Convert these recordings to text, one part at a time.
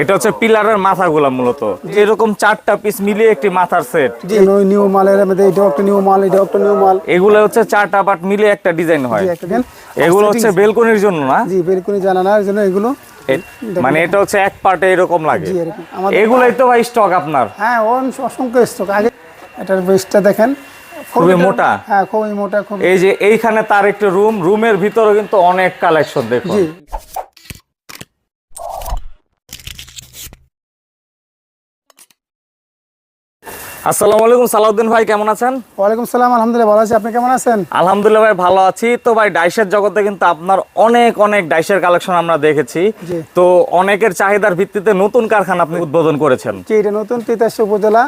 এটা হচ্ছে পিলারের মাথাগুলা মূলত। এরকম চারটা পিস মিলিয়ে একটি মাথার সেট নিউ মালের মধ্যে এটাও একটা নিউ মাল এটাও একটা নিউ মাল। এগুলো হচ্ছে চারটা পার্ট মিলিয়ে একটা ডিজাইন হয়। এগুলো হচ্ছে বেলকনির জন্য না? জি বেলকুনি জানানার জন্য এগুলো। মানে এটা হচ্ছে এক পার্টে এরকম লাগে। এগুলাই তো ভাই স্টক আপনার। হ্যাঁ অসংখ্য স্টক আগে এটার বেসটা দেখেন। খুবই মোটা। হ্যাঁ খুবই মোটা খুব এই যে এইখানে তার একটা রুম রুমের ভিতরে কিন্তু অনেক কালেকশন দেখুন। আসসালামু আলাইকুম সালাউদ্দিন ভাই কেমন আছেন? ওয়ালাইকুম সালাম আলহামদুলিল্লাহ ভালো আছি। আপনি কেমন আছেন? আলহামদুলিল্লাহ ভাই ভালো আছি। তো ভাই ডাইসের জগতে কিন্তু আপনার অনেক অনেক ডাইসের কালেকশন আমরা দেখেছি। তো অনেকের চাহিদার ভিত্তিতে নতুন কারখানা আপনি উদ্বোধন করেছেন। যে এটা নতুন তিতাসী উপজেলা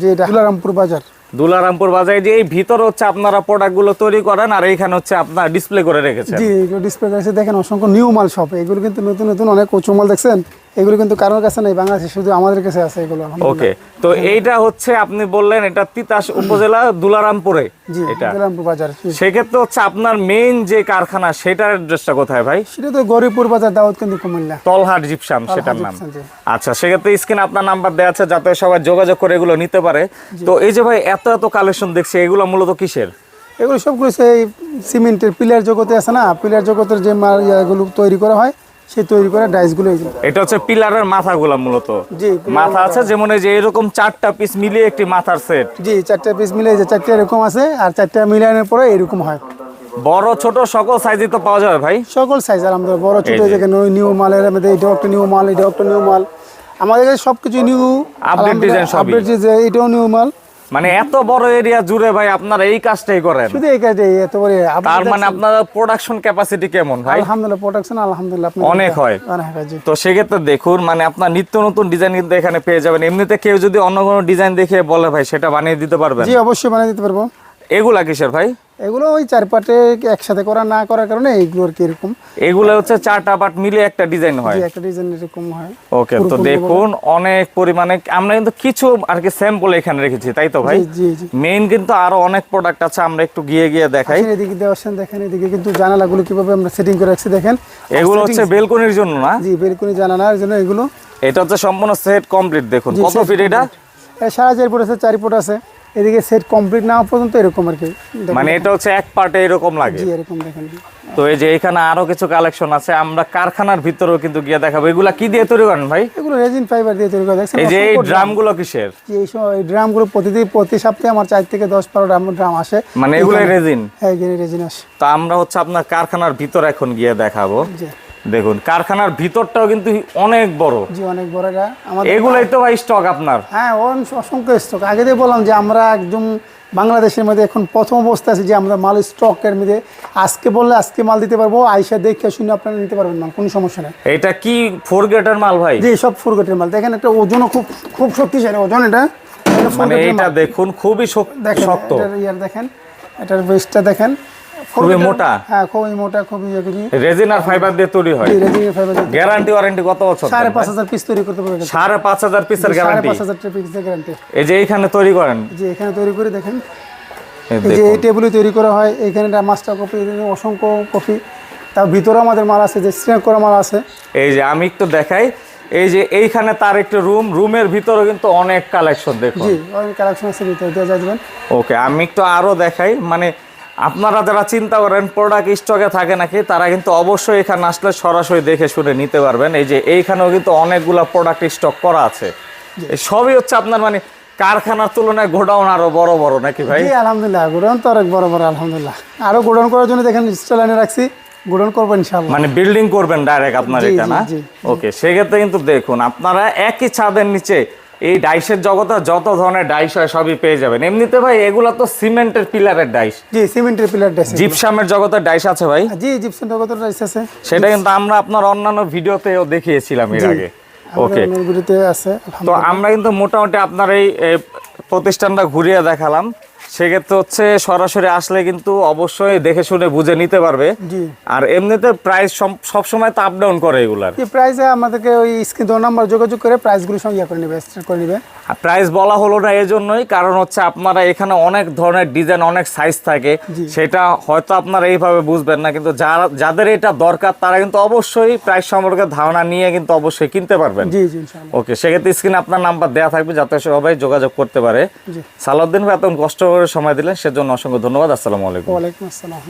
যে দুলারামপুর বাজার। দুলারামপুর বাজারে যে এই ভিতরে হচ্ছে আপনারা প্রোডাক্টগুলো তৈরি করেন আর এইখানে হচ্ছে আপনার ডিসপ্লে করে রেখেছেন। জি এগুলো ডিসপ্লে করেছে দেখেন অসংখ্য নিউ মাল সব এগুলো কিন্তু নতুন নতুন অনেক উঁচু মাল দেখছেন? এগুলো কিন্তু কারোর কাছে নেই বাংলাদেশে শুধু আমাদের কাছে আছে এগুলো ওকে তো এইটা হচ্ছে আপনি বললেন এটা তিতাস উপজেলা দুলারামপুরে। এটা দুলারামপুর বাজার। সেক্ষেত্রে হচ্ছে আপনার মেইন যে কারখানা সেটার অ্যাড্রেসটা কোথায় ভাই? সেটা তো গরিবপুর বাজার দাউদ কিন্তু কুমিল্লা। তলহাট জিপসাম সেটার নাম। আচ্ছা সেক্ষেত্রে স্ক্রিনে আপনার নাম্বার দেওয়া আছে যাতে সবাই যোগাযোগ করে এগুলো নিতে পারে। তো এই যে ভাই এত এত কালেকশন দেখছি এগুলো মূলত কিসের? এগুলো সবগুলো সেই সিমেন্টের পিলার জগতে আছে না পিলার জগতের যে মাল তৈরি করা হয় সেই তৈরি করা ডাইসগুলো এটা হচ্ছে পিলারের মাথাগুলো মূলত। জি মাথা আছে যেমন এই যে এরকম চারটা পিস মিলিয়ে একটি মাথার সেট জি চারটা পিস মিলে যে চারটা এরকম আছে আর চারটা মিলানোর পরে এরকম হয়। বড় ছোট সকল সাইজই তো পাওয়া যাবে ভাই। সকল সাইজ আলহামদুলিল্লাহ। বড় ছোট। যেখানে নিউ মালের মধ্যে এটাও একটা নিউ মাল এটাও একটা নিউ মাল। আমাদের কাছে সবকিছু নিউ Update design সবই। আপডেট যে এটাও নিউ মাল। মানে এত বড় এরিয়া জুড়ে ভাই আপনারা এই কাজটাই করেন। শুধু এই কাজটাই এত বড় তার মানে আপনার প্রোডাকশন ক্যাপাসিটি কেমন ভাই? আলহামদুলিল্লাহ প্রোডাকশন আলহামদুলিল্লাহ আপনি অনেক হয়। তো সেক্ষেত্রে দেখুন মানে আপনার নিত্য নতুন ডিজাইন কিন্তু এখানে পেয়ে যাবেন। এমনিতে কেউ যদি অন্য কোনো ডিজাইন দেখে বলে ভাই সেটা বানিয়ে দিতে পারবেন? জি অবশ্যই বানিয়ে দিতে পারব। এগুলা কিসের ভাই? এগুলো ওই চারপাটে একসাথে করা না করার কারণে এইগুলো আর কি এরকম। এগুলো হচ্ছে চারটা পার্ট মিলে একটা ডিজাইন হয়। একটা ডিজাইন এরকম হয়। ওকে তো দেখুন অনেক পরিমাণে আমরা কিন্তু কিছু আর কি স্যাম্পল এখানে রেখেছি তাই তো ভাই? জি জি জি। মেইন কিন্তু আরও অনেক প্রোডাক্ট আছে আমরা একটু গিয়ে গিয়ে দেখাই। এদিকে আসেন দেখেন এদিকে কিন্তু জানালাগুলো কীভাবে আমরা সেটিং করে রাখছি দেখেন। এগুলো হচ্ছে বেলকনির জন্য না? জি বেলকনি জানালার জন্য এগুলো। এটা হচ্ছে সম্পূর্ণ সেট কমপ্লিট দেখুন। কত ফিট এটা? সাড়ে চার ফুট আছে চার ফুট আছে। এদিকে সেট কমপ্লিট না পর্যন্ত এরকম আর কি মানে এটা হচ্ছে এক পার্টে এরকম লাগে। জি এরকম দেখেন। তো এই যে এখানে আরও কিছু কালেকশন আছে আমরা কারখানার ভিতরেও কিন্তু গিয়ে দেখাবো। এগুলা কি দিয়ে তৈরি করেন ভাই? এগুলো রেজিন ফাইবার দিয়ে তৈরি করে। দেখছেন এই যে এই ড্রামগুলো কিসের? যে এই সময় এই ড্রামগুলো প্রতিদিন প্রতি সপ্তাহে আমার চার থেকে দশ বারো ড্রাম ড্রাম আসে। মানে এগুলো রেজিন হ্যাঁ এখানে রেজিন আসে। তো আমরা হচ্ছে আপনার কারখানার ভিতর এখন গিয়ে দেখাবো। জি। দেখুন কারখানার ভিতরটাও কিন্তু অনেক বড়। জি অনেক বড় এটা। আমাদের এগুলাই তো ভাই স্টক আপনার। হ্যাঁ অসংখ্য স্টক আগে দিয়ে বললাম যে আমরা একদম বাংলাদেশের মধ্যে এখন প্রথম অবস্থা আছে যে আমরা মাল স্টকের মধ্যে আজকে বললে আজকে মাল দিতে পারব আইসা দেখে শুনে আপনারা নিতে পারবেন মাল কোনো সমস্যা নেই। এটা কি ফোর গেটের মাল ভাই? যে সব ফুরগটের মাল। দেখেন একটা ওজনও খুব খুব শক্তিশালী ওজন এটা। মানে এটা দেখুন খুবই শক- দেখেন শক্ত। এটার ইয়ার দেখেন এটার বেসটা দেখেন। খুবই মোটা। হ্যাঁ খুবই মোটা খুবই ইয়ে রেজিন আর ফাইবার দিয়ে তৈরি হয়। রেজিনের ফাইবার গ্যারান্টি ওয়ারেন্টি কত বছর সাড়ে দেন পাঁচ ভাই? হাজার পিস তৈরি করতে পারবে সাড়ে পাঁচ হাজার পিসের গ্যারান্টি পাঁচ হাজার পিসের গ্যারান্টি এই যে এইখানে তৈরি করেন। যে এখানে তৈরি করে দেখেন। এই যে এই টেবিলে তৈরি করা হয় এখানে মাস্টার কপি অসংখ্য কপি তার ভিতরে আমাদের মাল আছে যে স্নেক করা মাল আছে। এই যে আমি একটু দেখাই এই যে এইখানে তার একটা রুম রুমের ভিতরে কিন্তু অনেক কালেকশন দেখুন। জি অনেক কালেকশন আছে ভিতরে দিয়ে যাবেন ওকে আমি একটু আরও দেখাই মানে আপনারা যারা চিন্তা করেন প্রোডাক্ট স্টকে থাকে নাকি তারা কিন্তু অবশ্যই এখানে আসলে সরাসরি দেখে শুনে নিতে পারবেন। এই যে এইখানেও কিন্তু অনেকগুলো প্রোডাক্ট স্টক করা আছে। সবই হচ্ছে আপনার মানে কারখানার তুলনায় গোডাউন আরও বড় বড় নাকি ভাই? আলহামদুলিল্লাহ। গোডাউন তো অনেক বড় বড় আলহামদুলিল্লাহ। আরও গোডাউন করার জন্য দেখেন স্টেলাইনে রাখছি গোডাউন করব ইনশাল্লাহ মানে বিল্ডিং করবেন ডাইরেক্ট আপনার জি, এটা না ওকে সেক্ষেত্রে কিন্তু দেখুন আপনারা একই ছাদের নিচে এই ডাইসের জগতে যত ধরনের ডাইস হয় সবই পেয়ে যাবেন। এমনিতে ভাই এগুলো তো সিমেন্টের পিলারের ডাইস। জি সিমেন্টের পিলার ডাইস। জিপসামের জগতের ডাইস আছে ভাই? জি জিপসামের জগতের ডাইস আছে। সেটা কিন্তু আমরা আপনার অন্যান্য ভিডিওতেও দেখিয়েছিলাম এর আগে। ওকে ভিডিওতে আছে তো আমরা কিন্তু মোটামুটি আপনার এই প্রতিষ্ঠানটা ঘুরিয়ে দেখালাম। সেক্ষেত্রে হচ্ছে সরাসরি আসলে কিন্তু অবশ্যই দেখে শুনে বুঝে নিতে পারবে। আর এমনিতে প্রাইস সব সময় তো আপ ডাউন করে এগুলার। এই প্রাইসে আমাদেরকে ওই স্ক্রিন দো নাম্বার যোগাযোগ করে প্রাইসগুলো সঙ্গে করে নেবে করে নেবে। প্রাইস বলা হলো না এজন্যই কারণ হচ্ছে আপনারা এখানে অনেক ধরনের ডিজাইন অনেক সাইজ থাকে। সেটা হয়তো আপনারা এইভাবে বুঝবেন না কিন্তু যারা যাদের এটা দরকার তারা কিন্তু অবশ্যই প্রাইস সম্পর্কে ধারণা নিয়ে কিন্তু অবশ্যই কিনতে পারবেন। জি জি ইনশাআল্লাহ। ওকে সেক্ষেত্রে স্ক্রিনে আপনার নাম্বার দেওয়া থাকবে যাতে সবাই যোগাযোগ করতে পারে। জি। সালাউদ্দিন ভাই এত কষ্ট সময় দিলেন সেজন্য অসংখ্য ধন্যবাদ। আসসালামু আলাইকুম। আসসালাম।